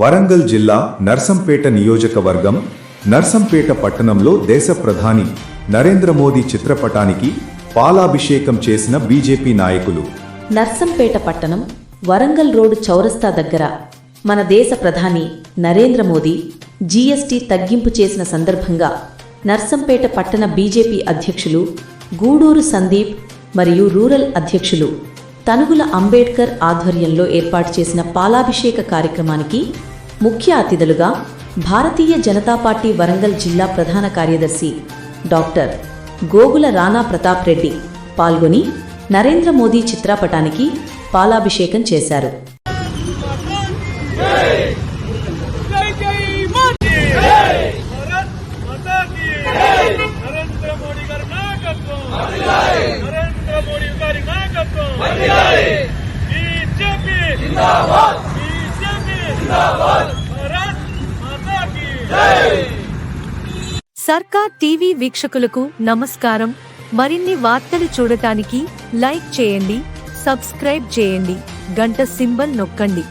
వరంగల్ జిల్లా నర్సంపేట నియోజకవర్గం నర్సంపేట పట్టణంలో దేశ ప్రధాని నరేంద్ర మోదీ చిత్రపటానికి పాలాభిషేకం చేసిన బీజేపీ నాయకులు. నర్సంపేట పట్టణం వరంగల్ రోడ్ చౌరస్తా దగ్గర మన దేశ ప్రధాని నరేంద్ర మోదీ జీఎస్టీ తగ్గింపు చేసిన సందర్భంగా నర్సంపేట పట్టణ బీజేపీ అధ్యక్షులు గూడూరు సందీప్ మరియు రూరల్ అధ్యక్షులు తనుగుల అంబేడ్కర్ ఆధ్వర్యంలో ఏర్పాటు చేసిన పాలాభిషేక కార్యక్రమానికి ముఖ్య అతిథులుగా భారతీయ జనతా పార్టీ వరంగల్ జిల్లా ప్రధాన కార్యదర్శి డాక్టర్ గోగుల రాణా ప్రతాప్ రెడ్డి పాల్గొని నరేంద్ర మోదీ చిత్రపటానికి పాలాభిషేకం చేశారు జై జై మోదీ భారత్ మాతా కీ నరేంద్ర మోడీ గారి నాయకత్వం నరేంద్ర మోడీ గారి నాయకత్వం బీజేపీ! జిందాబాద్! బీజేపీ! జిందాబాద్! భారత్ మాతా కీ సర్కార్ టీవీ వీక్షకులకు నమస్కారం. మరిన్ని వార్తలు చూడటానికి లైక్ చేయండి సబ్స్క్రైబ్ చేయండి గంట సింబల్ నొక్కండి.